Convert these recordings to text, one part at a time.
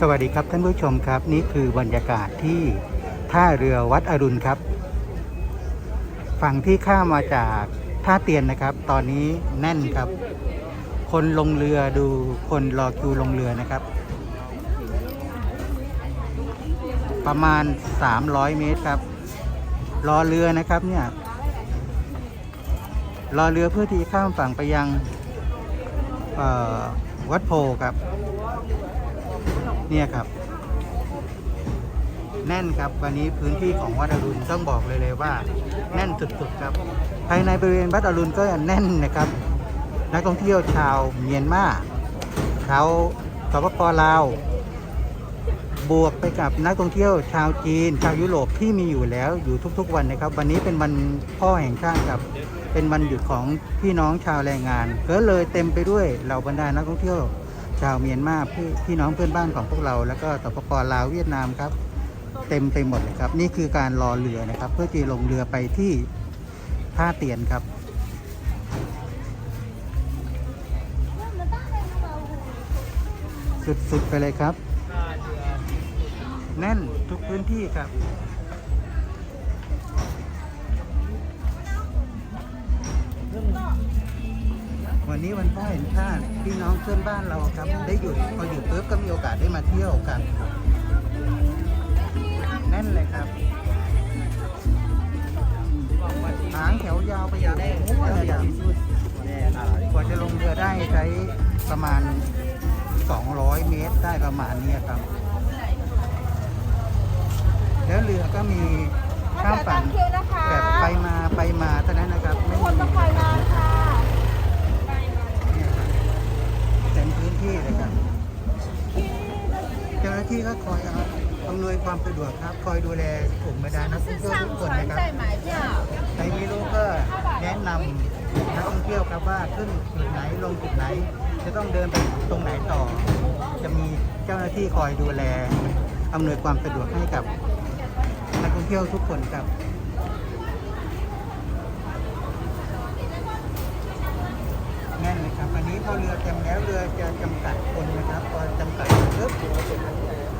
สวัสดีครับท่านผู้ชมครับ นี่คือบรรยากาศที่ท่าเรือวัดอรุณครับ ฝั่งที่ข้ามาจากท่าเตียนนะครับ ตอนนี้แน่นครับ คนลงเรือดูคนรอคิวลงเรือนะครับ ประมาณ 300 เมตรครับ รอเรือนะครับเนี่ยรอเรือเพื่อที่ข้ามฝั่งไปยังวัดโพครับ เนี่ยครับ แน่นครับวันนี้พื้นที่ของวัดอรุณต้องบอกเลยเลยว่า แน่นสุดๆครับ ภายในบริเวณวัดอรุณก็แน่นนะครับ นักท่องเที่ยวชาวเมียนมาชาวสปปลาวบวกไปกับนักท่องเที่ยวชาวจีน ชาวยุโรปที่มีอยู่แล้วอยู่ทุกๆวันนะครับ วันนี้เป็นวันพ่อแห่งชาติครับ เป็นวันหยุดของพี่น้องชาวแรงงาน ก็เลยเต็มไปด้วยเหล่าบรรดานักท่องเที่ยว ชาวเมียนมาพี่พี่น้องเพื่อนบ้านของพวกเรา แล้วก็สปปลาวเวียดนามครับ เต็มไปหมดเลยครับ นี่คือการรอเรือนะครับ เพื่อที่ลงเรือไปที่ท่าเตียนครับ สุดๆไปเลยครับ แน่นทุกพื้นที่ครับ วันนี้วันพ่อเห็นชาติพี่น้องเพื่อนบ้านเราครับ ได้หยุดพอหยุดปุ๊บก็มีโอกาสได้มาเที่ยวกันแน่นเลยครับหางแถวยาวไปยาวได้โอ้โหเลยครับกว่าจะลงเรือได้ใช้ประมาณ 200 เมตรได้ประมาณเนี้ยครับ แล้วเรือก็มีข้ามฝั่งคิวนะคะแบบไปมาไปมาเท่านั้นนะครับ ไม่คนมีต้องคอยนานค่ะ เนี่ยครับเต็มพื้น ที่เลยครับเจ้าหน้าที่ก็คอยอำนวยความสะดวกครับ คอยดูแลกลุ่มบรรดานักท่องเที่ยวทุกคนนะครับ。ใครไม่รู้ก็แนะนำนักท่องเที่ยวครับว่าขึ้นจุดไหนลงจุดไหน จะต้องเดินไปตรงไหนต่อ จะมีเจ้าหน้าที่คอยดูแลอำนวยความสะดวกให้กับนักท่องเที่ยวทุกคนครับ นี้พอเรือเต็มแล้วเรือจะจำกัดคนนะครับพอจำกัดปุ๊บ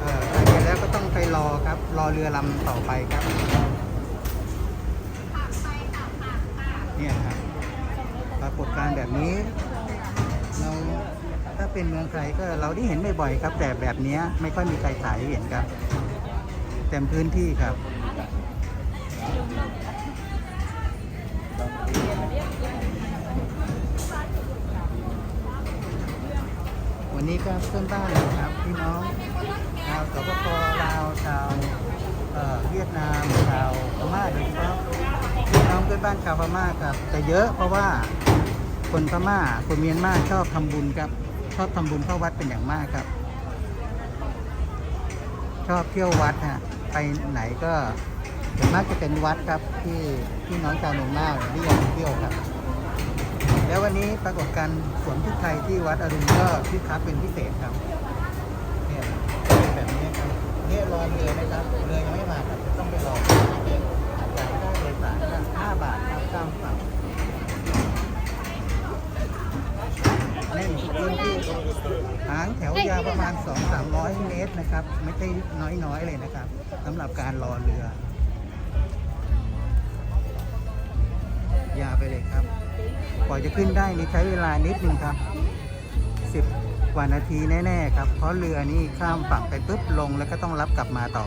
เอ่อไปเสร็จแล้วก็ต้องไปรอครับ รอเรือลำต่อไปครับเนี่ยครับปรากฏการณ์แบบนี้ เราถ้าเป็นเมืองไทยก็เราได้เห็นบ่อยๆครับ แต่แบบนี้ไม่ค่อยมีใครถ่ายให้เห็นครับ เต็มพื้นที่ครับ วันนี้ก็เพื่อนบ้านนะครับพี่น้องชาวสปปลาวชาวเวียดนามชาวพม่าโดยเฉพาะพี่น้องเพื่อนบ้านชาวพม่าครับแต่เยอะเพราะว่าคนพม่าคนเมียนมาชอบทำบุญครับ ชอบทำบุญเข้าวัดเป็นอย่างมากครับ ชอบเที่ยววัดฮะไปไหนก็ส่วนมากจะเป็นวัดครับที่พี่น้องชาวเมียนมาเรียกเที่ยวครับ แล้ววันนี้ปรากฏการณ์สวนพริกไทยที่วัดอรุณก็คึกคักเป็นพิเศษครับเนี่ยเป็นแบบนี้ครับเนี่ยรอเรือนะครับเรือยังไม่มาครับจะต้องไปรอจ่ายค่าโดยสารก็5บาทครับข้ามฝั่งเล่นทุกพื้นที่หางแถวยาวประมาณ 2-300 เมตรนะครับ ไม่ใช่น้อยๆเลยนะครับสำหรับการรอเรือ ยาวไปเลยครับ กว่าจะขึ้นได้นี่ใช้เวลานิดนึงครับสิบกว่านาทีแน่ๆครับ เพราะเรือนี่ข้ามฝั่งไปปุ๊บลงแล้วก็ต้องรับกลับมาต่อ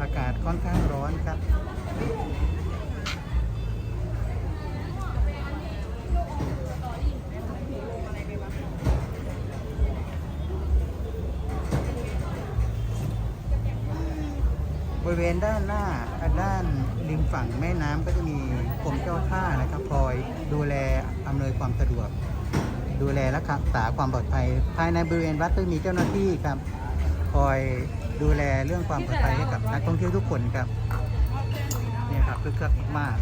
อากาศค่อนข้างร้อนครับ ริเวณด้านหน้าด้านริมฝั่งแม่น้ำก็จะมีกรมเจ้าท่านะครับคอยดูแลอำนวยความสะดวก ดูแลรักษาความปลอดภัย ภายในบริเวณวัดก็มีเจ้าหน้าที่ครับ คอยดูแลเรื่องความปลอดภัยให้กับนักท่องเที่ยวทุกคนครับเนี่ยครับคึกคักมาก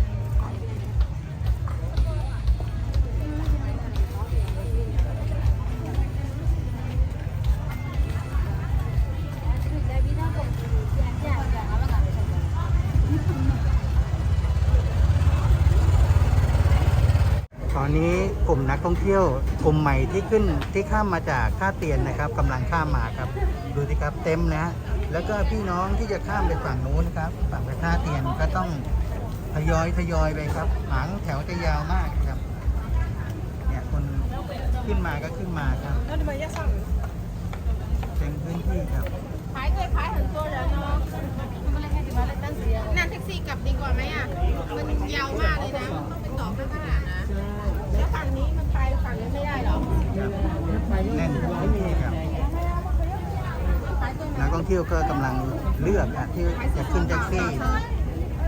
องเที่ยวกลุ่มใหม่ที่ขึ้นที่ข้ามมาจากท่าเตียนนะครับ กำลังข้ามมาครับ ดูสิครับเต็มนะแล้วก็พี่น้องที่จะข้ามไปฝั่งนู้นครับฝั่งไปท่าเตียนก็ต้องทยอยทยอยไปครับหางแถวจะยาวมากครับ เนี่ยคนขึ้นมาก็ขึ้นมาครับเต็มพื้นที่ครับขายเคยขายถึงตัวแล้วเนาะนั่นแท็กซี่กลับดีกว่าไหมอะมันยาวมากเลยนะต้องไปต่อข้างหน้านะ ฝั่งนี้มันไปฝั่งนี้ไม่ได้เหรอแน่นพื้นที่ครับนักท่องเที่ยวก็กำลังเลือกอะที่จะขึ้นแท็กซี่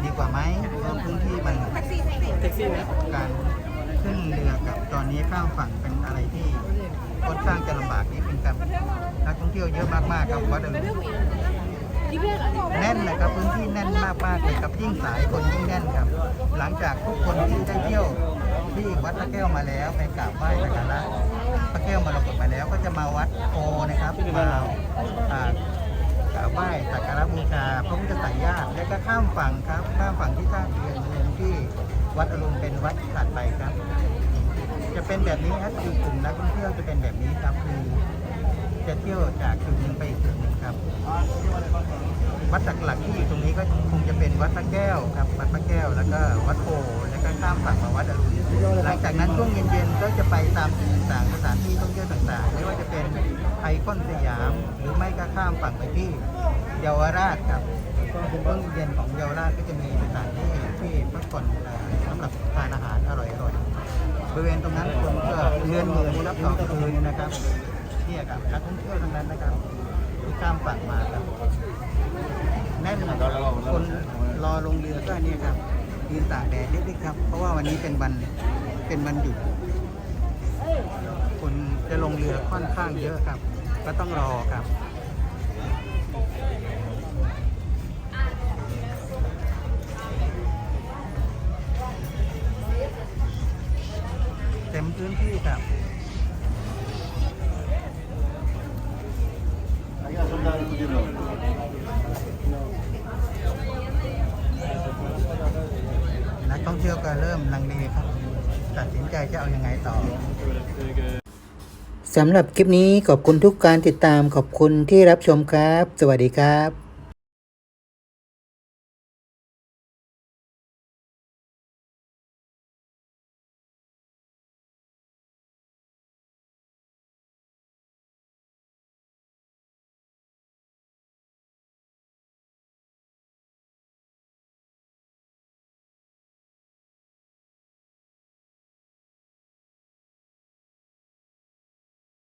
ดีกว่าไหมเพราะพื้นที่มันแท็กซี่แท็กซี่นะการขึ้นเรือกับตอนนี้ข้ามฝั่งเป็นอะไรที่ค่อนข้างจะลำบากนิดนึงครับนักท่องเที่ยวเยอะมากๆครับวัดอรุณ แน่นนะครับพื้นที่แน่นมากๆเลยครับยิ่งสายคนยิ่งแน่นครับ หลังจากทุกคนที่ได้เที่ยวที่วัดพระแก้วมาแล้วไปกราบไหว้สักการะพระแก้วมรกตมาแล้วก็จะมาวัดโพนะครับมาอ่ากราบไหว้สักการะบูชาพระพุทธไตรญาติแล้วก็ข้ามฝั่งครับข้ามฝั่งที่ท่าเรือเมืองที่วัดอรุณเป็นวัดถัดไปครับ จะเป็นแบบนี้ครับคือกลุ่มนักท่องเที่ยวจะเป็นแบบนี้ครับ จะเที่ยวจากจุดหนึ่งไปอีกจุดหนึ่งครับ วัดหลักๆที่อยู่ตรงนี้ก็คงจะเป็นวัดพระแก้วครับ วัดพระแก้วแล้วก็วัดโพแล้วก็ข้ามฝั่งมาวัดอรุณหลังจากนั้นช่วงเย็นๆก็จะไปตามจุดต่างๆสถานที่ท่องเที่ยวต่างๆ ไม่ว่าจะเป็นไอคอนสยาม หรือไม่ก็ข้ามฝั่งไปที่เยาวราชครับช่วงเย็นของเยาวราชก็จะมีสถานที่ที่พักผ่อนสำหรับทานอาหารอร่อยๆบริเวณตรงนั้นคนก็เรือนหมื่นรับต่อคืนนะครับ เนี่ยครับนักท่องเที่ยวทั้งนั้นนะครับที่ข้ามฝั่งมาครับแน่นคนรอลงเรือก็เนี่ยครับยืนตากแดดนิดๆครับ เพราะว่าวันนี้เป็นวันเป็นวันหยุดคนจะลงเรือค่อนข้างเยอะครับ ก็ต้องรอครับเต็มพื้นที่ครับ เริ่มลังเลครับ ตัดสินใจจะเอาอยัางไงต่อสำหรับคลิปนี้ขอบคุณทุกการติดตามขอบคุณที่รับชมครับ สวัสดีครับ